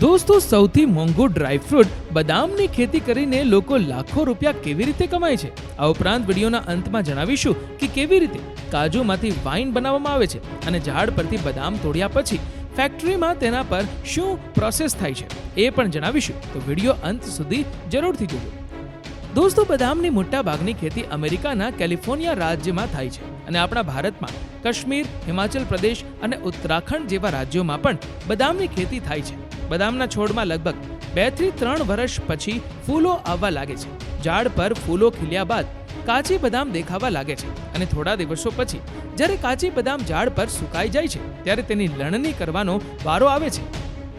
દોસ્તો, સૌથી મોંઘુ ડ્રાયફ્રૂટ બદામની ખેતી કરીને લોકો લાખો રૂપિયા કેવી રીતે કમાય છે? આ ઉપરાંત વિડીયોના અંતમાં જણાવીશું કે કેવી રીતે કાજુમાંથી વાઇન બનાવવામાં આવે છે અને ઝાડ પરથી બદામ તોડ્યા પછી ફેક્ટરીમાં તેના પર શું પ્રોસેસ થાય છે એ પણ જણાવીશું. તો વીડિયો અંત સુધી જરૂરથી જોજો. દોસ્તો, બદામની મોટા ભાગની ખેતી અમેરિકાના કેલિફોર્નિયા રાજ્યમાં થાય છે અને આપણા ભારતમાં કાશ્મીર, હિમાચલ પ્રદેશ અને ઉત્તરાખંડ જેવા રાજ્યોમાં પણ બદામની ખેતી થાય છે. બદામના છોડમાં લગભગ બેથી ત્રણ વર્ષ પછી ફૂલો આવવા લાગે છે. ઝાડ પર ફૂલો ખીલ્યા બાદ કાચી બદામ દેખાવા લાગે છે અને થોડા દિવસો પછી જ્યારે કાચી બદામ ઝાડ પર સુકાઈ જાય છે, ત્યારે તેની લણણી કરવાનો વારો આવે છે.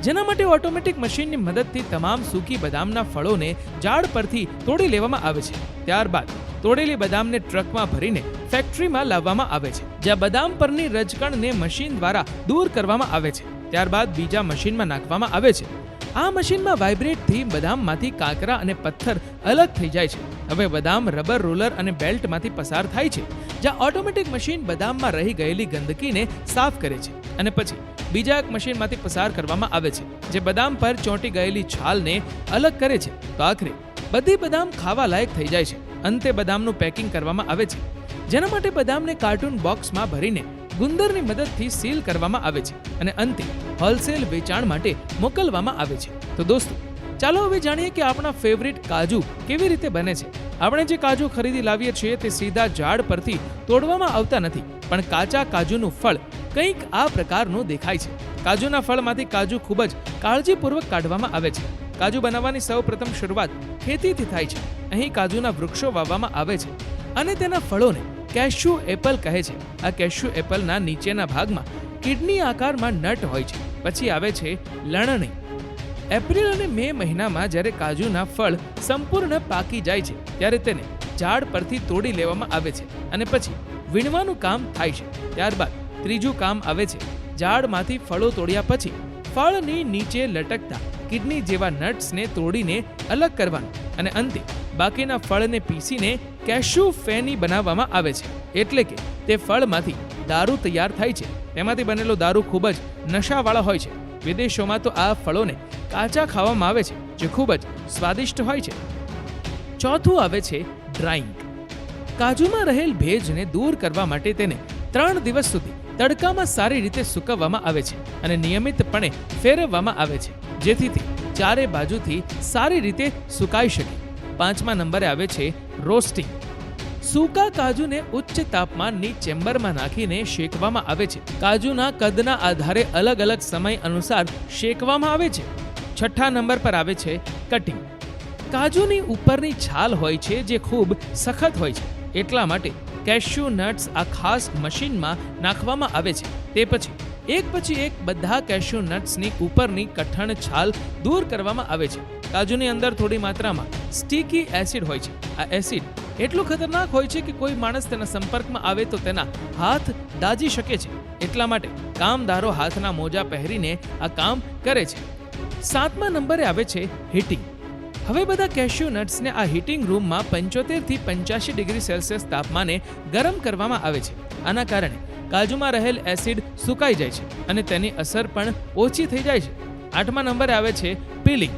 જેના માટે ઓટોમેટિક મશીનની મદદથી તમામ સૂકી બદામના ફળોને ઝાડ પરથી તોડી લેવામાં આવે છે. ત્યારબાદ તોડેલી બદામને ટ્રકમાં ભરીને ફેક્ટરીમાં લાવવામાં આવે છે, જ્યાં બદામ પરની રજકણને મશીન દ્વારા દૂર કરવામાં આવે છે. ત્યારબાદ બીજા મશીનમાં નાખવામાં આવે છે. આ મશીનમાં વાઇબ્રેટથી બદામમાંથી કાંકરા અને પથ્થર અલગ થઈ જાય છે. હવે બદામ, રબર રોલર અને બેલ્ટમાંથી પસાર થાય છે, જ્યાં ઓટોમેટિક મશીન બદામમાં રહી ગયેલી ગંદકીને સાફ કરે છે. અને પછી બીજા એક મશીનમાંથી પસાર કરવામાં આવે છે, જે બદામ પર ચોંટી ગયેલી છાલને અલગ કરે છે. તો આખરે બધી બદામ ખાવા લાયક થઈ જાય છે. અંતે બદામનું પેકિંગ કરવામાં આવે છે. જેના માટે બદામને કાર્ટૂન બોક્સમાં ભરીને ગુંદરની મદદથી સીલ કરવામાં આવે છે અને અંતે હોલસેલ વેચાણ માટે મોકલવામાં આવે છે. તો દોસ્તો, ચાલો હવે જાણીએ કે આપણા ફેવરિટ કાજુ કેવી રીતે બને છે. આપણે જે કાજુ ખરીદી લાવીએ છીએ તે સીધા ઝાડ પરથી તોડવામાં આવતા નથી, પણ કાચા કાજુનું ફળ કંઈક આ પ્રકારનું દેખાય છે. કાજુના ફળમાંથી કાજુ ખૂબ જ કાળજીપૂર્વક કાઢવામાં આવે છે. કાજુ બનાવવાની સૌપ્રથમ શરૂઆત ખેતીથી થાય છે. અહીં કાજુના વૃક્ષો વાવવામાં આવે છે અને તેના ફળોને કેશ્યુ એપલ કહે છે. આ કેશ્યુ એપલના નીચેના ભાગમાં કિડની આકારમાં નટ હોય છે. પછી આવે છે લણણી. એપ્રિલ અને મે મહિનામાં જ્યારે કાજુના ફળ સંપૂર્ણ પાકી જાય છે, ત્યારે તેને ઝાડ પરથી તોડી લેવામાં આવે છે અને પછી વીણવાનું કામ થાય છે. ત્યારબાદ ત્રીજું કામ આવે છે, ઝાડમાંથી ફળો તોડ્યા પછી ફળની નીચે લટકતા કિડની જેવા નટ્સને તોડીને અલગ કરવાનું અને અંતે બાકીના ફળને પીસીને કેશ્યુ ફેની બનાવવામાં આવે છે. એટલે કે તે ફળમાંથી દારૂ તૈયાર થાય છે. તેમાંથી બનેલો દારૂ ખૂબ જ નશાવાળા હોય છે. વિદેશોમાં તો આ ફળોને કાચા ખાવામાં આવે છે, જે ખૂબ જ સ્વાદિષ્ટ હોય છે. ચોથું આવે છે ડ્રાઈંગ કાજુમાં રહેલ ભેજને દૂર કરવા માટે તેને ત્રણ દિવસ સુધી તડકામાં સારી રીતે સૂકવવામાં આવે છે અને નિયમિતપણે ફેરવવામાં આવે છે, જેથી તે ચારે બાજુથી સારી રીતે સુકાઈ શકે. પાંચમા નંબરે આવે છે રોસ્ટિંગ. સૂકા કાજુને ઉચ્ચ તાપમાનની ચેમ્બરમાં નાખીને શેકવામાં આવે છે. કાજુના કદના આધારે અલગ અલગ સમય અનુસાર શેકવામાં આવે છે. છઠ્ઠા નંબર પર આવે છે કટિંગ. કાજુની ઉપરની છાલ હોય છે જે ખૂબ સખત હોય છે. એટલા માટે કેશ્યુ નટ્સ આ ખાસ મશીનમાં નાખવામાં આવે છે. તે પછી, એક પછી એક બધા કેશ્યુ નટ્સની ઉપરની કઠણ છાલ દૂર કરવામાં આવે છે. કાજુની અંદર થોડી માત્રામાં સ્ટીકી એસિડ હોય છે. આ એસિડ એટલું ખતરનાક હોય છે કે કોઈ માણસ તેના સંપર્કમાં આવે તો તેના હાથ દાજી શકે છે. એટલા માટે કામદારો હાથના મોજા પહેરીને આ કામ કરે છે. સાતમા નંબરે આવે છે હીટિંગ હવે બધા કેશ્યુ નટ્સને આ હીટિંગ રૂમમાં પંચોતેરથી પંચ્યાસી ડિગ્રી સેલ્સિયસ તાપમાને ગરમ કરવામાં આવે છે. આના કારણે કાજુમાં રહેલ એસિડ સુકાઈ જાય છે અને તેની અસર પણ ઓછી થઈ જાય છે. આઠમા નંબરે આવે છે પીલિંગ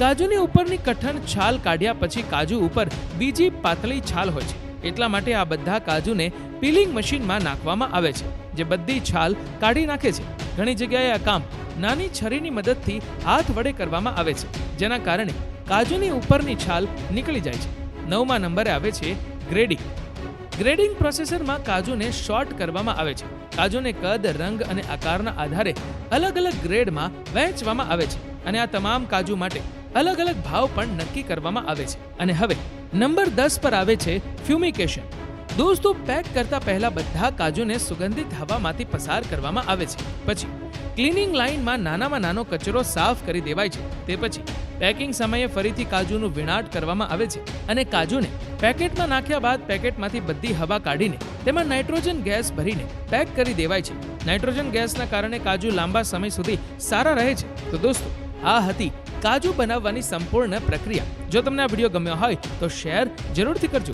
કાજુની ઉપરની કઠણ છાલ કાઢ્યા પછી કાજુ ઉપર બીજી પાતળી છાલ હોય છે. એટલા માટે આ બધા કાજુને પીલિંગ મશીનમાં નાખવામાં આવે છે, જે બધી છાલ કાઢી નાખે છે. ઘણી જગ્યાએ આ કામ નાની છરીની મદદથી હાથ વડે કરવામાં આવે છે, જેના કારણે કાજુની ઉપરની છાલ નીકળી જાય છે. નવમા નંબરે આવે છે ગ્રેડિંગ ગ્રેડિંગ પ્રોસેસરમાં કાજુને શોર્ટ કરવામાં આવે છે. કાજુને કદ, રંગ અને આકારના આધારે અલગ અલગ ગ્રેડમાં વહેંચવામાં આવે છે, અને આ તમામ કાજુ માટે અલગ અલગ ભાવ પણ નક્કી કરવામાં આવે છે. અને હવે, નંબર દસ પર આવે છે ફ્યુમિકેશન. દોસ્તો, પેક કરતા પહેલા બધા કાજુને સુગંધિત હવામાંથી પસાર કરવામાં આવે છે. પછી, ક્લિનિંગ લાઇનમાં નાનામાં નાનો કચરો સાફ કરી દેવાય છે. તે પછી, પેકિંગ સમયે ફરીથી કાજુનું વિણાટ કરવામાં આવે છે અને કાજુને પેકેટમાં નાખ્યા બાદ પેકેટમાંથી બધી હવા કાઢીને તેમાં નાઇટ્રોજન ગેસ ભરીને પેક કરી દેવાય છે. નાઇટ્રોજન ગેસના કારણે કાજુ લાંબા સમય સુધી સારા રહે છે. તો દોસ્તો, આ હતી કાજુ બનાવવાની સંપૂર્ણ પ્રક્રિયા. જો તમને આ વીડિયો ગમ્યો હોય તો શેર જરૂરથી કરજો.